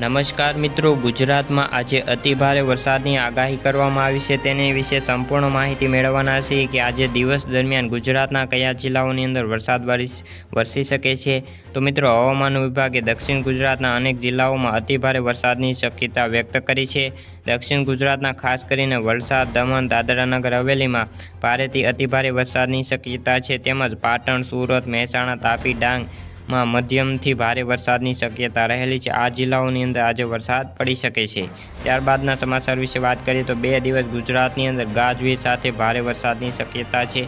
નમસ્કાર મિત્રો, ગુજરાતમાં આજે અતિભારે વરસાદની આગાહી કરવામાં આવી છે. તેની વિશે સંપૂર્ણ માહિતી મેળવવાના છે કે આજે દિવસ દરમિયાન ગુજરાતના કયા જિલ્લાઓની અંદર વરસાદ વરસ- શકે છે. તો મિત્રો, હવામાન વિભાગે દક્ષિણ ગુજરાતના અનેક જિલ્લાઓમાં અતિભારે વરસાદની શક્યતા વ્યક્ત કરી છે. દક્ષિણ ગુજરાતના ખાસ કરીને વલસાડ, દમણ, દાદરાનગર હવેલીમાં ભારેથી અતિભારે વરસાદની શક્યતા છે. તેમજ પાટણ, સુરત, મહેસાણા, તાપી, ડાંગ માં મધ્યમથી ભારે વરસાદની શક્યતા રહેલી છે. આ જિલ્લાઓની અંદર આજે વરસાદ પડી શકે છે. ત્યારબાદના સમાચાર વિશે વાત કરીએ તો બે દિવસ ગુજરાતની અંદર ગાજવીજ સાથે ભારે વરસાદની શક્યતા છે.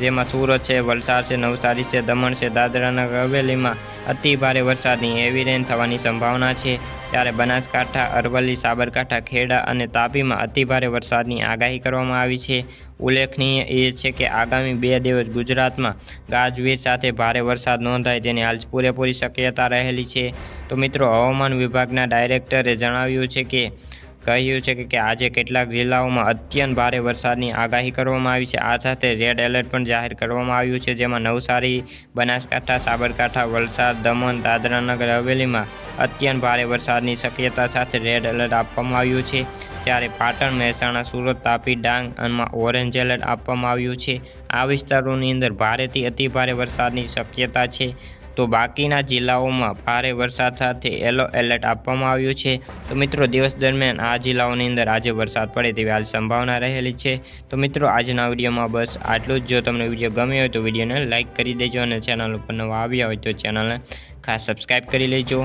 જેમાં સુરત છે, વલસાડ છે, નવસારી છે, દમણ છે, દાદરાનગર, હવેલીમાં અતિ ભારે વરસાદની હેવી રેન થવાની સંભાવના છે. ત્યારે બનાસકાંઠા, અરવલ્લી, સાબરકાંઠા, ખેડા અને તાપીમાં અતિ ભારે વરસાદની આગાહી કરવામાં આવી છે. ઉલ્લેખનીય એ છે કે આગામી બે દિવસ ગુજરાતમાં ગાજવીજ સાથે ભારે વરસાદ નોંધાય તેની હાલ પૂરેપૂરી શક્યતા રહેલી છે. તો મિત્રો, હવામાન વિભાગના ડાયરેક્ટરે જણાવ્યું છે કે કહ્યું છે કે- આજે કેટલાક જિલ્લાઓમાં અત્યંત ભારે વરસાદની આગાહી કરવામાં આવી છે. આ સાથે રેડ એલર્ટ પણ જાહેર કરવામાં આવ્યું છે, જેમાં નવસારી, બનાસકાંઠા, સાબરકાંઠા, વલસાડ, દમણ, દાદરાનગર હવેલીમાં અત્યંત ભારે વરસાદની શક્યતા સાથે રેડ એલર્ટ આપવામાં આવ્યું છે. જ્યારે પાટણ, મહેસાણા, સુરત, તાપી, ડાંગ અને ઓરેન્જ એલર્ટ આપવામાં આવ્યું છે. આ વિસ્તારોની અંદર ભારેથી અતિ ભારે વરસાદની શક્યતા છે. તો બાકીના જિલ્લાઓમાં ભારે વરસાદ સાથે યલો એલર્ટ આપવામાં આવ્યું છે. તો મિત્રો, દિવસ દરમિયાન આ જિલ્લાઓની અંદર આજે વરસાદ પડે તેવી હાલ સંભાવના રહેલી છે. તો મિત્રો, આજના વિડીયોમાં બસ આટલું જ. જો તમને વીડિયો ગમ્યો હોય તો વિડીયોને લાઇક કરી દેજો અને ચેનલ ઉપર નવા આવ્યા હોય તો ચેનલને ખાસ સબસ્ક્રાઈબ કરી લેજો.